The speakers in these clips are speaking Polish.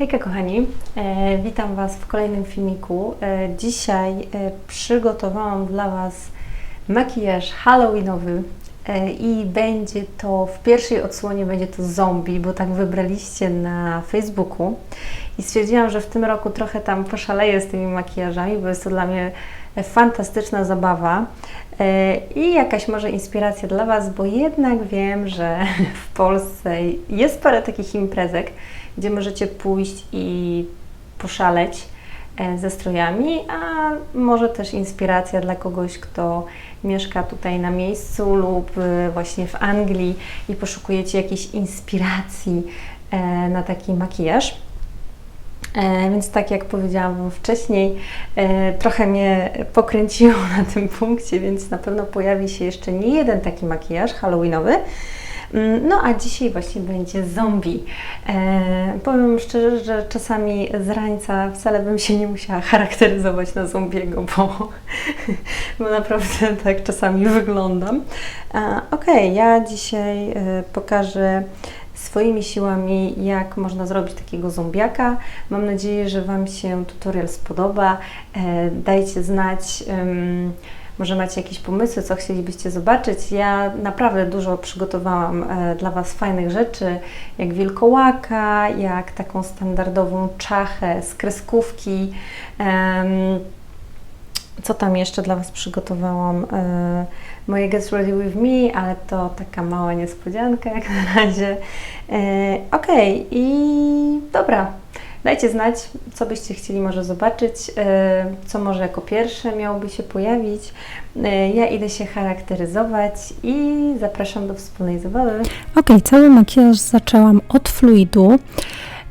Hejka kochani, e, witam Was w kolejnym filmiku. E, dzisiaj e, przygotowałam dla Was makijaż halloweenowy i będzie to w pierwszej odsłonie będzie to zombie, bo tak wybraliście na Facebooku. I stwierdziłam, że w tym roku trochę tam poszaleję z tymi makijażami, bo jest to dla mnie fantastyczna zabawa. E, i jakaś może inspiracja dla Was, bo jednak wiem, że w Polsce jest parę takich imprezek, gdzie możecie pójść i poszaleć. e, ze strojami, a może też inspiracja dla kogoś, kto mieszka tutaj na miejscu lub e, właśnie w Anglii i poszukujecie jakiejś inspiracji e, na taki makijaż. E, więc tak jak powiedziałam wcześniej, e, trochę mnie pokręciło na tym punkcie, więc na pewno pojawi się jeszcze nie jeden taki makijaż halloweenowy. Mm, No a dzisiaj właśnie będzie zombie. E, powiem szczerze, że czasami z rańca wcale bym się nie musiała charakteryzować na zombiego, bo, bo naprawdę tak czasami wyglądam. E, Okej, ja dzisiaj e, pokażę swoimi siłami, jak można zrobić takiego zombiaka. Mam nadzieję, że Wam się tutorial spodoba. E, Dajcie znać. Może macie jakieś pomysły, co chcielibyście zobaczyć. Ja naprawdę dużo przygotowałam e, dla Was fajnych rzeczy, jak wilkołaka, jak taką standardową czachę z kreskówki. Co tam jeszcze dla Was przygotowałam? E, moje Get Ready With Me, ale to taka mała niespodzianka jak na razie. E, Okej, i dobra. Dajcie znać, co byście chcieli może zobaczyć, e, co może jako pierwsze miałoby się pojawić. E, Ja idę się charakteryzować i zapraszam do wspólnej zabawy. Ok, cały makijaż zaczęłam od fluidu.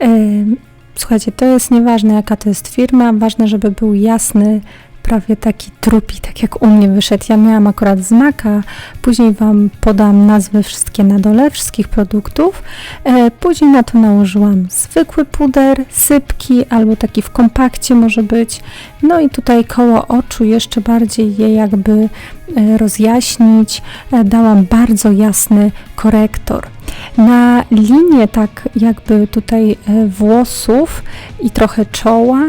Ym, Słuchajcie, to jest nieważne jaka to jest firma, ważne, żeby był jasny, prawie taki trupi, tak jak u mnie wyszedł. Ja miałam akurat z Maka, później Wam podam nazwy wszystkie na dole, wszystkich produktów. E, Później na to nałożyłam zwykły puder, sypki albo taki w kompakcie może być. No i tutaj koło oczu jeszcze bardziej je jakby e, rozjaśnić. E, Dałam bardzo jasny korektor. Na linię tak jakby tutaj włosów i trochę czoła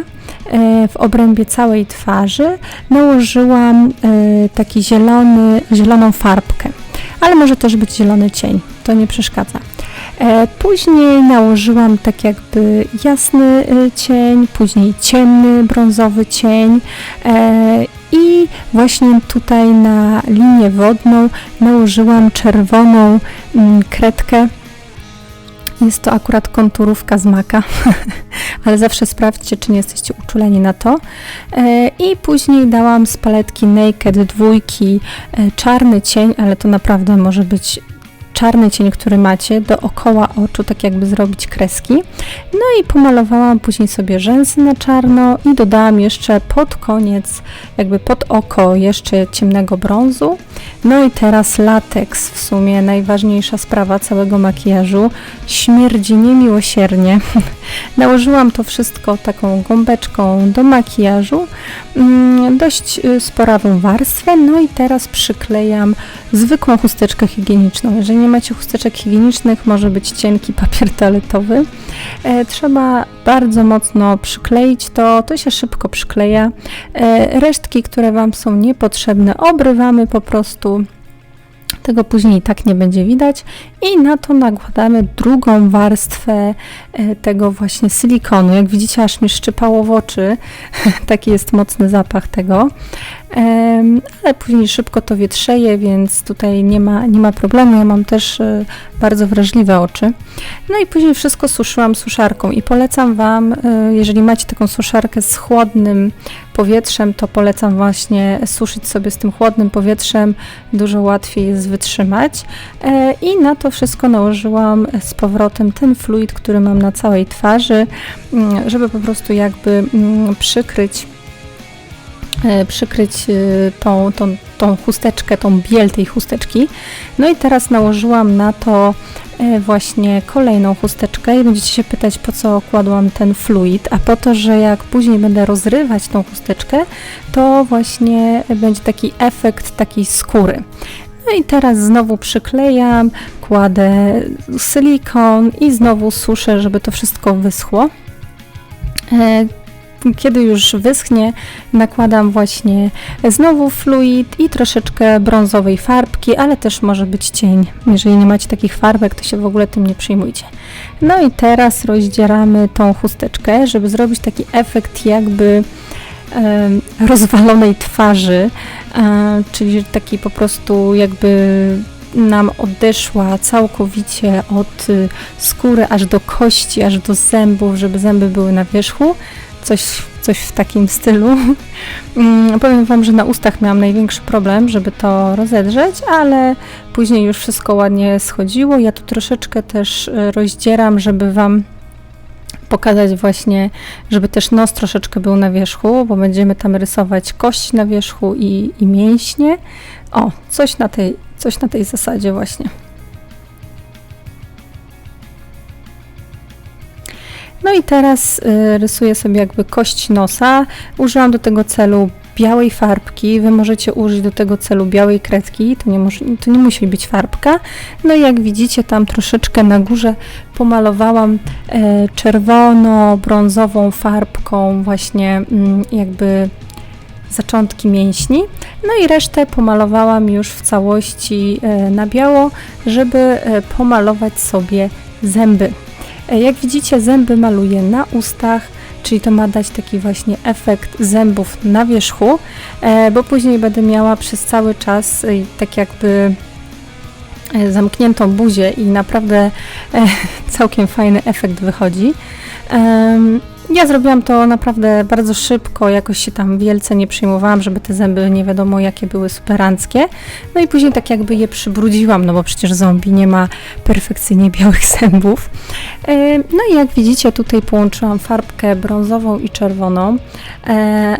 w obrębie całej twarzy nałożyłam e, taki zielony, zieloną farbkę, ale może też być zielony cień, to nie przeszkadza. E, Później nałożyłam tak jakby jasny e, cień, później ciemny brązowy cień e, i właśnie tutaj na linię wodną nałożyłam czerwoną mm, kredkę. Jest to akurat konturówka z maka, ale zawsze sprawdźcie, czy nie jesteście uczuleni na to. E, I później dałam z paletki Naked dwójki e, czarny cień, ale to naprawdę może być czarny cień, który macie, dookoła oczu, tak jakby zrobić kreski. No i pomalowałam później sobie rzęsy na czarno i dodałam jeszcze pod koniec, jakby pod oko jeszcze ciemnego brązu. No i teraz lateks, w sumie najważniejsza sprawa całego makijażu. Śmierdzi niemiłosiernie. Nałożyłam to wszystko taką gąbeczką do makijażu, mm, dość y, sporawą warstwę, no i teraz przyklejam zwykłą chusteczkę higieniczną. Jeżeli nie macie chusteczek higienicznych, może być cienki papier toaletowy. E, trzeba bardzo mocno przykleić to, to się szybko przykleja. E, resztki, które Wam są niepotrzebne, obrywamy po prostu. Tego później tak nie będzie widać. I na to nakładamy drugą warstwę e, tego właśnie silikonu. Jak widzicie, aż mi szczypało w oczy. Taki jest mocny zapach tego. Ale później szybko to wietrzeje, więc tutaj nie ma, nie ma problemu. Ja mam też e, bardzo wrażliwe oczy. No i później wszystko suszyłam suszarką i polecam Wam, e, jeżeli macie taką suszarkę z chłodnym powietrzem, to polecam właśnie suszyć sobie z tym chłodnym powietrzem. Dużo łatwiej jest wytrzymać. E, I na to wszystko nałożyłam z powrotem ten fluid, który mam na całej twarzy, mm, żeby po prostu jakby mm, przykryć przykryć e, tą, tą, tą chusteczkę, tą biel tej chusteczki. No i teraz nałożyłam na to e, właśnie kolejną chusteczkę i będziecie się pytać, po co kładłam ten fluid, a po to, że jak później będę rozrywać tą chusteczkę, to właśnie będzie taki efekt takiej skóry. No i teraz znowu przyklejam, kładę silikon i znowu suszę, żeby to wszystko wyschło. E, Kiedy już wyschnie, nakładam właśnie znowu fluid i troszeczkę brązowej farbki, ale też może być cień. Jeżeli nie macie takich farbek, to się w ogóle tym nie przejmujcie. No i teraz rozdzieramy tą chusteczkę, żeby zrobić taki efekt jakby em, rozwalonej twarzy, e, czyli taki po prostu jakby nam odeszła całkowicie od y, skóry aż do kości, aż do zębów, żeby zęby były na wierzchu. Coś, coś w takim stylu. Mm, Powiem Wam, że na ustach miałam największy problem, żeby to rozedrzeć, ale później już wszystko ładnie schodziło. Ja tu troszeczkę też y, rozdzieram, żeby Wam pokazać właśnie, żeby też nos troszeczkę był na wierzchu, bo będziemy tam rysować kość na wierzchu i, i mięśnie. O, coś na tej, coś na tej zasadzie właśnie. No i teraz y, rysuję sobie jakby kość nosa. Użyłam do tego celu białej farbki. Wy możecie użyć do tego celu białej kredki. To nie, to nie musi być farbka. No i jak widzicie, tam troszeczkę na górze pomalowałam e, czerwono-brązową farbką właśnie mm, jakby zaczątki mięśni. No i resztę pomalowałam już w całości e, na biało, żeby e, pomalować sobie zęby. E, Jak widzicie, zęby maluję na ustach, czyli to ma dać taki właśnie efekt zębów na wierzchu, e, bo później będę miała przez cały czas e, tak jakby zamkniętą buzię i naprawdę całkiem fajny efekt wychodzi. Ja zrobiłam to naprawdę bardzo szybko, jakoś się tam wielce nie przejmowałam, żeby te zęby nie wiadomo jakie były superanckie. No i później tak jakby je przybrudziłam, no bo przecież zombie nie ma perfekcyjnie białych zębów. E, No i jak widzicie tutaj połączyłam farbkę brązową i czerwoną. E,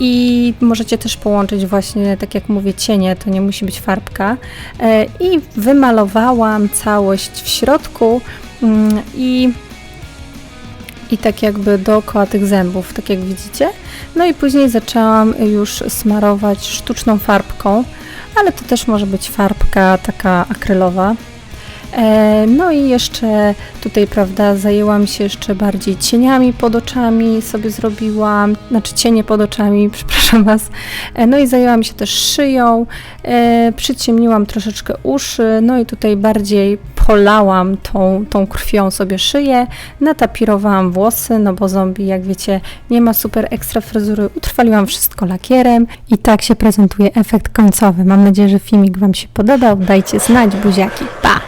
I możecie też połączyć właśnie, tak jak mówię, cienie, to nie musi być farbka. E, I wymalowałam całość w środku mm, i i tak jakby dookoła tych zębów, tak jak widzicie. No i później zaczęłam już smarować sztuczną farbką, ale to też może być farbka taka akrylowa. E, No i jeszcze tutaj, prawda, zajęłam się jeszcze bardziej cieniami pod oczami, sobie zrobiłam, znaczy cienie pod oczami, przepraszam Was. E, No i zajęłam się też szyją, e, przyciemniłam troszeczkę uszy, no i tutaj bardziej polałam tą, tą krwią sobie szyję, natapirowałam włosy, no bo zombie, jak wiecie, nie ma super ekstra fryzury, utrwaliłam wszystko lakierem i tak się prezentuje efekt końcowy. Mam nadzieję, że filmik Wam się podobał, dajcie znać, buziaki, pa!